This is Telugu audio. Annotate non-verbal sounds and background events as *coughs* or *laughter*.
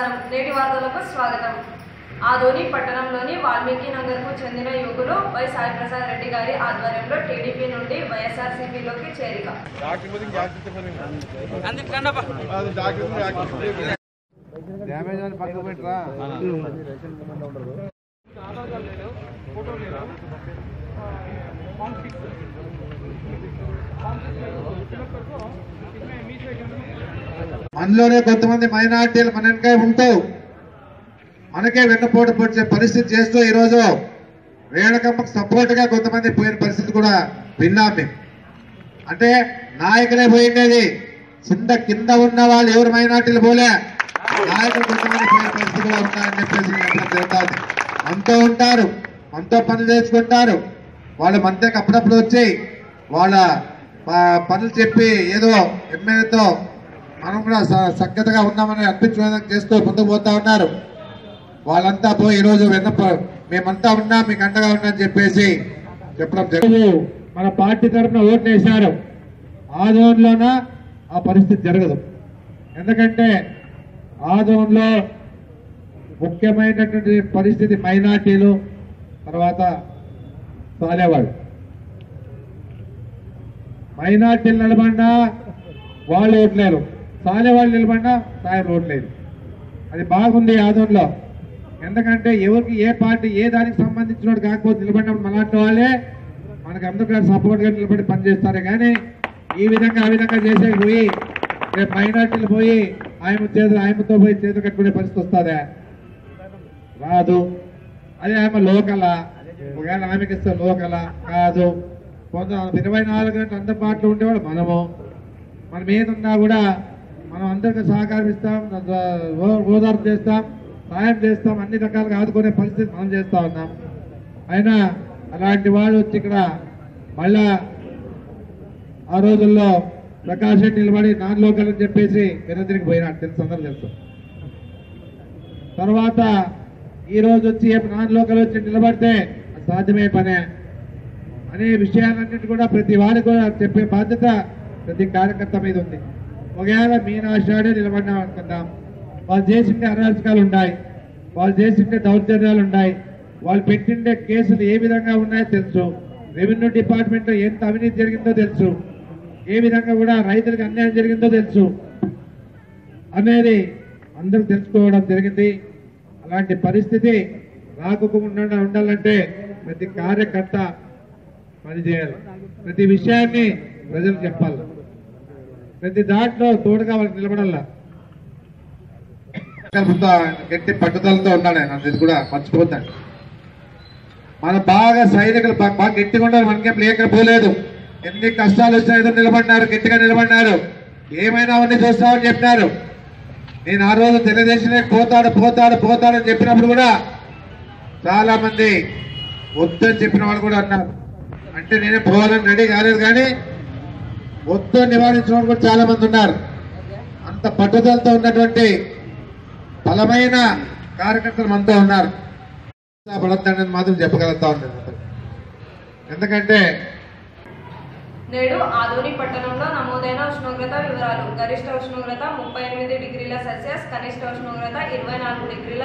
నమస్కారం. నేటి వార్తలకు స్వాగతం. ఆదోని పట్టణంలోని వాల్మీకి నగర్కు చెందిన యువకులు వై సాయి ప్రసాద్ రెడ్డి గారి ఆధ్వర్యంలో టీడీపీ నుండి వైఎస్ఆర్సీపీలోకి చేరిక. డ్యామేజ్ అని మనలోనే కొంతమంది మైనార్టీలు మన వెనక ఉంటూ మనకే వెన్నపోటు పొడిచే పరిస్థితి చేస్తూ ఈరోజు రేణుకమ్మకు సపోర్ట్గా కొంతమంది పోయిన పరిస్థితి కూడా విన్నాం మేము అంటే నాయకులే పోయిండేది. కింద కింద ఉన్న వాళ్ళు ఎవరు మైనార్టీలు పోలే. నాయకులు కొంతమంది పోయిన పరిస్థితి కూడా ఉంటారని చెప్పేసి జరుగుతుంది మనతో ఉంటారు. మనతో పనులు చేసుకుంటారు. వాళ్ళు మన దగ్గర అప్పుడప్పుడు వచ్చి వాళ్ళ ప- పనులు చెప్పి ఏదో ఎమ్మెల్యేతో మనం కూడా స- సఖ్యతగా ఉన్నామని అనిపించడం చేస్తూ ముందుకు పోతా ఉన్నారు. వాళ్ళంతా పోయి ఈరోజు వెన్నప మేమంతా ఉన్నా మీకు అండగా ఉన్నా అని చెప్పేసి చెప్పడం జరిగింది మన పార్టీ తరఫున ఓట్లు వేశారు. ఆ జోన్లోన ఆ పరిస్థితి జరగదు. ఎందుకంటే ఆ జోన్లో ముఖ్యమైనటువంటి పరిస్థితి మైనార్టీలు తర్వాత సాలేవాళ్ళు మైనార్టీలు నిలబడినా వాళ్ళు ఓట్లేరు. సాలేవాళ్ళు నిలబడినా సాయం లేదు. అది బాగుంది ఆదంలో ఎందుకంటే ఎవరికి ఏ పార్టీ ఏ దానికి సంబంధించినోడు కాకపోతే నిలబడినప్పుడు మలాంటి వాళ్ళే మనకు అందరికీ సపోర్ట్గా నిలబడి పనిచేస్తారు కానీ ఈ విధంగా ఆ విధంగా చేసే పోయి రేపు మైనార్టీలు పోయి ఆయన చేతులు ఆయనతో పోయి చేతులు కట్టుకునే పరిస్థితి వస్తుందా? రాదు. అదే ఆమె లోకల. ఒకవేళ ఆమెకి ఇస్తే లోకల. కాదు. కొంత ఇరవై నాలుగు గంటలు అందుబాటులో ఉండేవాడు మనము. మనం ఏదున్నా కూడా మనం అందరికీ సహకారం ఇస్తాం ఓదార్పు చేస్తాం సాయం చేస్తాం అన్ని రకాలుగా ఆదుకునే పరిస్థితి మనం చేస్తా ఉన్నాం. అయినా అలాంటి వాళ్ళు వచ్చి ఇక్కడ మళ్ళా ఆ రోజుల్లో ప్రకాష్ రెడ్డి నిలబడి నాన్ లోకల్ అని చెప్పేసి వెనదిరికి పోయినాడు. తెలుసు అందరూ తెలుసు. తర్వాత ఈ రోజు వచ్చి నాన్ లోకల్ వచ్చి నిలబడితే అది సాధ్యమే పనే అనే విషయాలన్నిటి కూడా ప్రతి వారికి కూడా చెప్పే బాధ్యత ప్రతి కార్యకర్త మీద ఉంది. ఒకవేళ మీనాశాడే నిలబడినాం అనుకుందాం. వాళ్ళు చేసిండే అరాచకాలు ఉన్నాయి వాళ్ళు చేసిండే దౌర్జన్యాలు ఉన్నాయి వాళ్ళు పెట్టిండే కేసులు ఏ విధంగా ఉన్నాయో తెలుసు. రెవెన్యూ డిపార్ట్మెంట్లో ఎంత అవినీతి జరిగిందో తెలుసు. ఏ విధంగా కూడా రైతులకు అన్యాయం జరిగిందో తెలుసు. అనేది అందరూ తెలుసుకోవడం జరిగింది. అలాంటి పరిస్థితి రాకుండా ఉండాలంటే ప్రతి కార్యకర్త పనిచేయాలి. ప్రతి విషయాన్ని ప్రజలు చెప్పాలి. ప్రతి దాంట్లో తోడుగా వాళ్ళకి నిలబడాల *coughs* గట్టి పట్టుదలతో ఉన్నాడు ఆయన ఇది కూడా మర్చిపోతాడు మన బాగా సైనికులు బాగా గట్టిగా ఉండాలి మనకేం లేకపోలేదు ఎన్ని కష్టాలు వచ్చినా ఎదురు నిలబడినారు గట్టిగా నిలబడినారు. ఏమైనా అవన్నీ చూస్తామని చెప్పినారు. నేను ఆ రోజు తెలుగుదేశంలోకి పోతాడు పోతాడు పోతాడు చెప్పినప్పుడు కూడా చాలా మంది వద్దని చెప్పిన వాళ్ళు కూడా అన్నారు అంటే నేనే పోవాలని రెడీ కాలేదు కానీ వద్దు నివారించడం కూడా చాలా మంది ఉన్నారు. అంత పట్టుదలతో ఉన్నటువంటి బలమైన కార్యకర్తలు మనతో ఉన్నారు. పడద్దని మాత్రం చెప్పగలుగుతా ఉన్నాను. ఎందుకంటే నేడు ఆదోని పట్టణంలో నమోదైన ఉష్ణోగ్రత వివరాలు. గరిష్ట ఉష్ణోగ్రత ముప్పై ఎనిమిది డిగ్రీల సెల్సియస్ కనిష్ట ఉష్ణోగ్రత ఇరవై నాలుగు డిగ్రీల